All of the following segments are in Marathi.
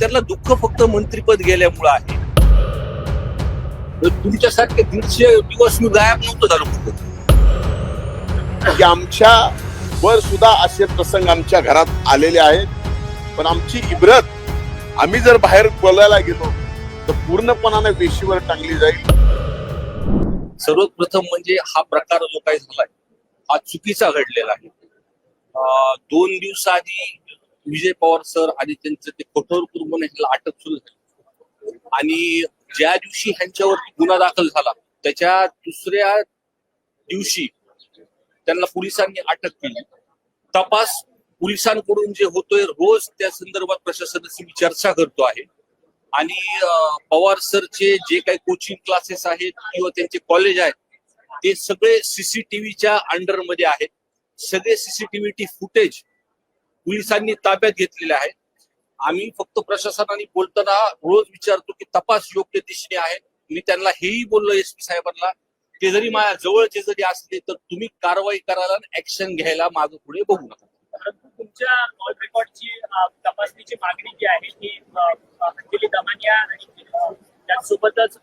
त्याला दुःख फक्त मंत्रीपद गेल्यामुळं आहे. तुमच्यासारखे दीडशे दिवस मी गायब नव्हतो झालो कुठं. की आमच्या वर सुद्धा असे प्रसंग आमच्या घरात आलेले आहेत. पण आमची इब्रत आम्ही जर बाहेर बोलायला गेलो तर पूर्णपणाने वेशीवर टांगली जाईल. सर्वात प्रथम म्हणजे हा प्रकार जो काही झालाय हा चुकीचा घडलेला आहे. दोन दिवसाआधी विजय पवार सर आणि त्यांचं ते कठोर कुर्बन ह्याला अटक सुरू झाली. आणि ज्या दिवशी ह्यांच्यावरती गुन्हा दाखल झाला त्याच्या दुसऱ्या दिवशी त्यांना पोलिसांनी अटक केली. तपास पोलिसांकडून जे होतोय रोज त्या संदर्भात प्रशासनाची मी चर्चा करतो आहे. आणि पवार सरचे जे काही कोचिंग क्लासेस आहेत किंवा त्यांचे कॉलेज आहेत ते सगळे सीसीटीव्हीच्या अंडरमध्ये आहेत. सगळे सीसीटीव्ही फुटेज पोलिसांनी ताब्यात घेतलेले आहेत आम्ही फक्त प्रशासनाने बोलताना रोज विचारतो की तपास योग्य दिशेने आहे. मी त्यांना हेही बोललो एस पी साहेबांना ते जरी माझ्या जवळचे जरी असले तर तुम्ही कारवाई करायला ऍक्शन घ्यायला मागे पुढे बघू नका. परंतु तुमच्या कॉल रेकॉर्डची अ, तपासणीची मागणी जी आहे ती अंजली दमानिया आणि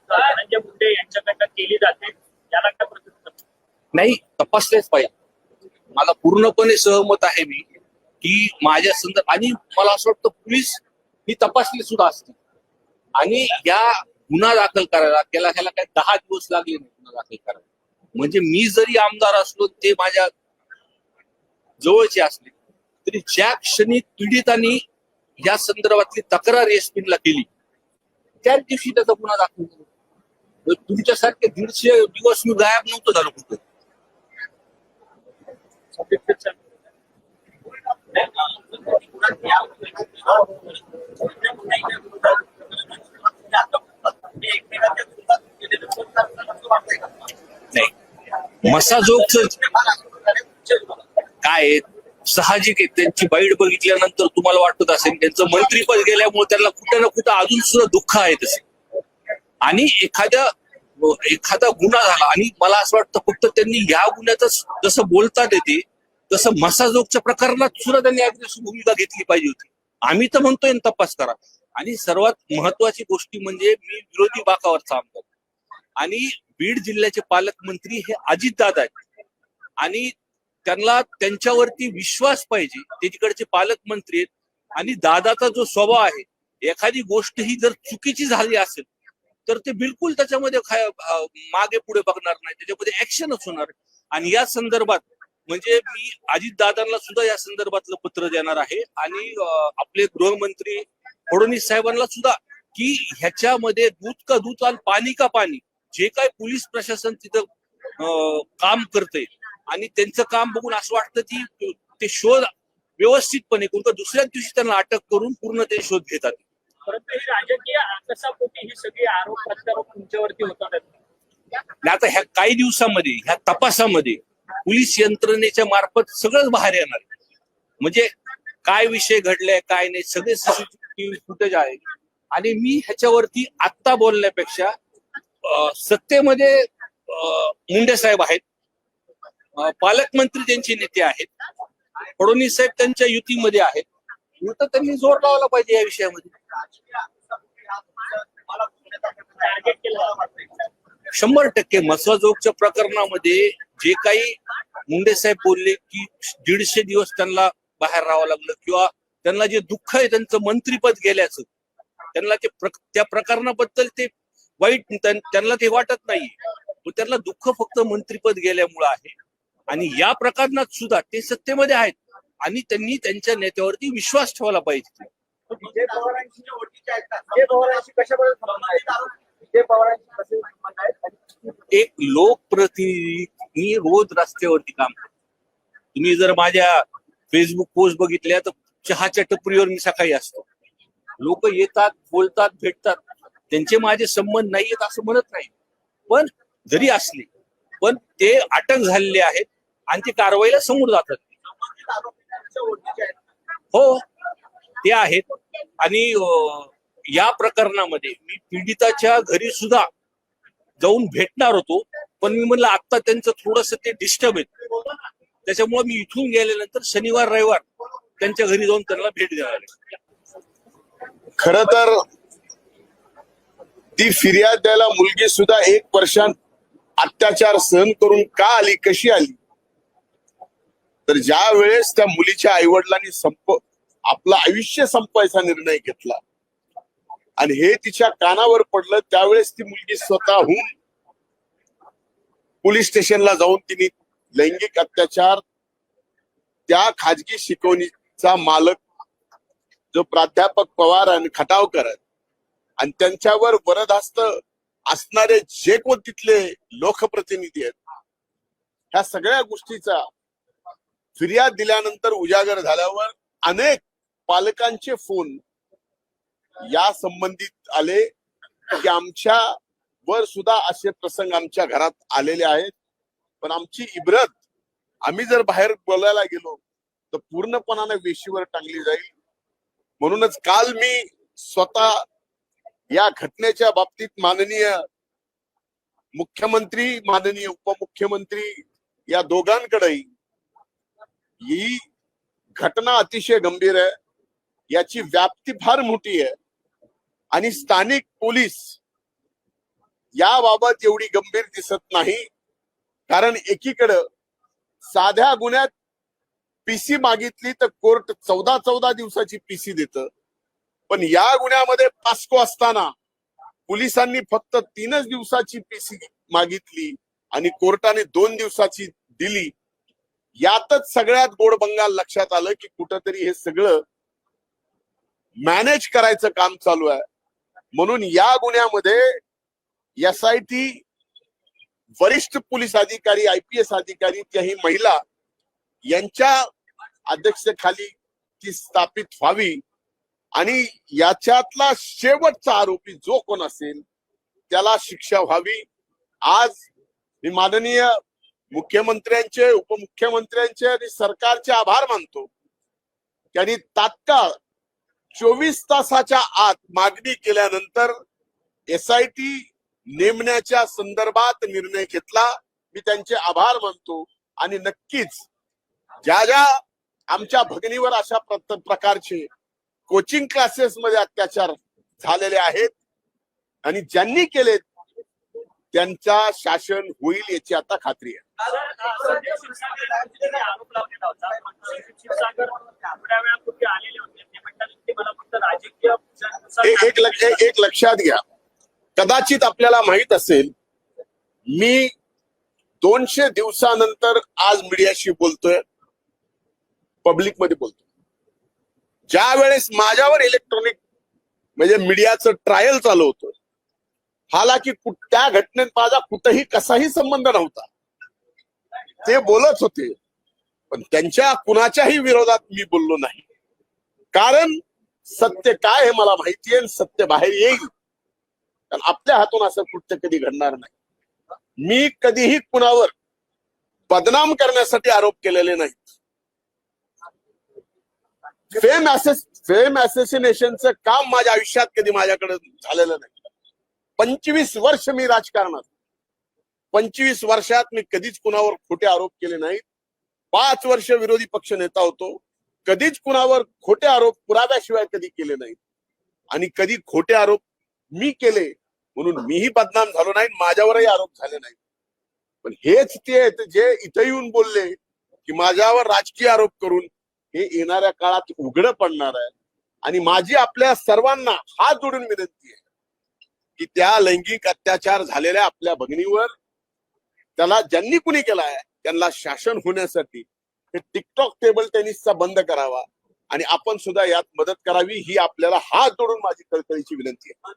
धनंजय मुंडे यांच्याकडनं केली जाते. याला काय प्रतिक्रिया नाही तपासलेच पाहिजे. मला पूर्णपणे सहमत आहे मी. की माझ्या संदर्भ आणि मला असं वाटतं पोलीस ही तपासली सुद्धा असते. आणि या गुन्हा दाखल करायला त्याला ह्याला काही दहा दिवस लागले नाही गुन्हा दाखल करायला. म्हणजे मी जरी आमदार असलो ते माझ्या जवळचे असले तरी ज्या क्षणी पीडितांनी या संदर्भातली तक्रार एसपीला केली त्याच दिवशी त्याचा गुन्हा दाखल झाला. तुमच्यासारखे दीडशे दिवस मी गायब नव्हतो झालो कुठं. मसाजोगच काय साहजिक आहे. त्यांची बाईट बघितल्यानंतर तुम्हाला वाटत असेल त्यांचं मंत्रीपद गेल्यामुळे त्यांना कुठं ना कुठं अजून सुद्धा दुःख आहे तसे. आणि एखाद्या एखादा गुन्हा झाला आणि मला असं वाटतं फक्त त्यांनी या गुन्ह्यातच जसं बोलतात येते तसं मसाजोगच्या प्रकरणात सुद्धा त्यांनी अग्रेसिव्ह भूमिका घेतली पाहिजे होती. आम्ही तर म्हणतोय तपास करा. आणि सर्वात महत्वाची गोष्टी म्हणजे मी विरोधी बाकावरचा आमदार आणि बीड जिल्ह्याचे पालकमंत्री हे अजितदादा आहेत. आणि त्यांना त्यांच्यावरती विश्वास पाहिजे. ते तिकडचे पालकमंत्री आहेत. आणि दादाचा जो स्वभाव आहे एखादी गोष्ट ही जर चुकीची झाली असेल तर ते बिलकुल त्याच्यामध्ये मागे पुढे बघणार नाही. त्याच्यामध्ये ऍक्शनच होणार. आणि या संदर्भात म्हणजे मी अजितदादांना सुद्धा या संदर्भातलं पत्र देणार आहे. आणि आपले गृहमंत्री फडणवीस साहेबांना सुद्धा की ह्याच्यामध्ये दूध का दूध आणि पाणी का पाणी जे काय पोलीस प्रशासन तिथं काम करतंय. आणि त्यांचं काम बघून असं वाटतं की ते शोध व्यवस्थितपणे करून का दुसऱ्याच दिवशी त्यांना अटक करून पूर्ण ते शोध घेतात. परंतु ही राजकीय आकसापोटी ही सगळी आरोप प्रत्यारोप तुमच्यावरती होतात. आता ह्या काही दिवसामध्ये ह्या तपासामध्ये पोलीस यंत्रणेच्या मार्फत सगळंच बाहेर येणार म्हणजे काय विषय घडले काय नाही सगळे सीसीटीव्ही फुटेज आहे. आणि मी ह्याच्यावरती आत्ता बोलण्यापेक्षा सत्तेमध्ये अं, मुंडे साहेब आहेत. पालकमंत्री त्यांचे नेते आहेत. फडणवीस साहेब त्यांच्या युतीमध्ये आहेत. तर त्यांनी जोर लावला पाहिजे या विषयामध्ये. शंभर टक्के मसाजोगच्या प्रकरणामध्ये जे काही मुंडे साहेब बोलले की दीडशे दिवस त्यांना बाहेर राहावं लागलं किंवा त्यांना जे दुःख आहे त्यांचं मंत्रीपद गेल्याचं त्यांना ते प्रक- त्या प्रकरणाबद्दल ते वाईट त्यांना ते वाटत नाही त्यांना दुःख फक्त मंत्रीपद गेल्यामुळं आहे. आणि या प्रकरणात सुद्धा ते सत्तेमध्ये आहेत. आणि त्यांनी त्यांच्या नेत्यावरती विश्वास ठेवायला पाहिजे. विजय पवारांशी विजय पवारांशी कशाबद्दल एक लोकप्रतिनिधी मी रोज रस्त्यावरती काम करतो. तुम्ही जर माझ्या फेसबुक पोस्ट बघितल्या तर चहाच्या टपरीवर मी सकाळी असतो. लोक येतात बोलतात भेटतात. त्यांचे माझे संबंध नाही आहेत असं म्हणत नाही. पण जरी असले पण ते अटक झालेले आहेत आणि ते कारवाईला समोर जातात. हो ते आहेत. आणि या प्रकरणामध्ये मी पीडिताच्या घरी सुद्धा जाऊन भेटणार होतो पण मी म्हणलं आता त्यांचं थोडस ते डिस्टर्ब आहे त्याच्यामुळे मी इथून गेल्यानंतर शनिवार रविवार त्यांच्या घरी जाऊन त्यांना भेट देणार खर तर ती फिर्याद द्यायला मुलगी सुद्धा एक वर्षात अत्याचार सहन करून का आली कशी आली? तर ज्या वेळेस त्या मुलीच्या आईवडिलांनी संप आपलं आयुष्य संपवायचा निर्णय घेतला आणि हे तिच्या कानावर पडलं त्यावेळेस ती मुलगी स्वतःहून पोलीस स्टेशनला जाऊन तिने लैंगिक अत्याचार त्या खाजगी शिकवणीचा मालक जो प्राध्यापक पवार आणि खटावकर आहेत आणि त्यांच्यावर वरदहस्त असणारे जे कोण तिथले लोकप्रतिनिधी आहेत ह्या सगळ्या गोष्टीचा फिर्याद दिल्यानंतर उजागर झाल्यावर अनेक पालकांचे फोन या संबंधित आले की आमच्या वर सुद्धा असे प्रसंग आमच्या घरात आलेले आहेत. पण आमची इब्रत आम्ही जर बाहेर बोलायला गेलो तर पूर्णपणाने वेशीवर टांगली जाईल. म्हणूनच काल मी स्वतः या घटनेच्या बाबतीत माननीय मुख्यमंत्री माननीय उपमुख्यमंत्री या दोघांकडेही ही घटना अतिशय गंभीर आहे. याची व्याप्ती फार मोठी आहे. आणि स्थानिक पोलीस याबाबत एवढी गंभीर दिसत नाही. कारण एकीकडं साध्या गुन्ह्यात पीसी मागितली तर कोर्ट चौदा चौदा दिवसाची पीसी देत. पण या गुन्ह्यामध्ये पास्को असताना पोलिसांनी फक्त तीनच दिवसाची पीसी मागितली आणि कोर्टाने दोन दिवसाची दिली. यातच सगळ्यात गोड बंगाल लक्षात आलं की कुठंतरी हे सगळं मॅनेज करायचं काम चालू आहे. म्हणून या गुन्ह्यामध्ये एस आय टी वरिष्ठ पोलीस अधिकारी आय पी एस अधिकारी त्याही महिला यांच्या अध्यक्षतेखाली ती स्थापित व्हावी. आणि याच्यातला शेवटचा आरोपी जो कोण असेल त्याला शिक्षा व्हावी. आज मी माननीय मुख्यमंत्र्यांचे उपमुख्यमंत्र्यांचे आणि सरकारचे आभार मानतो. त्यांनी तात्काळ चोवीस तासाच्या आत मागणी केल्यानंतर एस आय टी नेमण्याच्या संदर्भात निर्णय घेतला. मी त्यांचे आभार मानतो आणि नक्कीच ज्या ज्या आमच्या भगिनीवर अशा प्रकारचे कोचिंग क्लासेस मध्ये अत्याचार झालेले आहेत आणि ज्यांनी केले त्यांचा शासन होईल याची आता खात्री आहे संजय क्षीरसागर यांनी तिथे आरोप लावलेला होता संजय क्षीरसागर थोड्या वेळापूर्वी आलेले होते ते म्हणतात की मला फक्त राजकीय ए- एक लक्ष एक- लक्षात घ्या. कदाचित आपल्याला माहीत असेल मी दोनशे दिवसानंतर आज मीडियाशी बोलतोय पब्लिकमध्ये बोलतोय. ज्या वेळेस माझ्यावर इलेक्ट्रॉनिक म्हणजे मीडियाचं ट्रायल चालू होतं हालाकी त्या घटनेत माझा कुठंही कसाही संबंध नव्हता. ते बोलत होते पण त्यांच्या कुणाच्याही विरोधात मी बोललो नाही. कारण सत्य काय हे मला माहिती आहे सत्य बाहेर येईल. कारण आपल्या हातून असं कृत्य कधी घडणार नाही. मी कधीही कुणावर बदनाम करण्यासाठी आरोप केलेले नाहीत. फेम ऍसेस फेम असोसिनेशनचं काम माझ्या आयुष्यात कधी माझ्याकडे झालेलं नाही. पंचवीस वर्ष मी राजकारणात. पंचवीस वर्षात मी कधीच कुणावर खोटे आरोप केले नाहीत. पाच वर्ष विरोधी पक्ष नेता होतो. कधीच कुणावर खोटे आरोप पुराव्याशिवाय कधी केले नाहीत. आणि कधी खोटे आरोप मी केले म्हणून मीही बदनाम झालो नाही माझ्यावरही आरोप झाले नाही पण हेच ते जे इथं येऊन बोलले की माझ्यावर राजकीय आरोप करून हे येणाऱ्या काळात उघड पडणार आहे. आणि माझी आपल्या सर्वांना हात जोडून विनंती आहे की त्या लैंगिक अत्याचार झालेल्या आपल्या भगिनीवर त्याला ज्यांनी कुणी केला आहे त्यांना शासन होण्यासाठी हे टिकटॉक टेबल टेनिसचा बंद करावा. आणि आपण सुद्धा यात मदत करावी ही आपल्याला हात जोडून माझी कळकळीची विनंती आहे.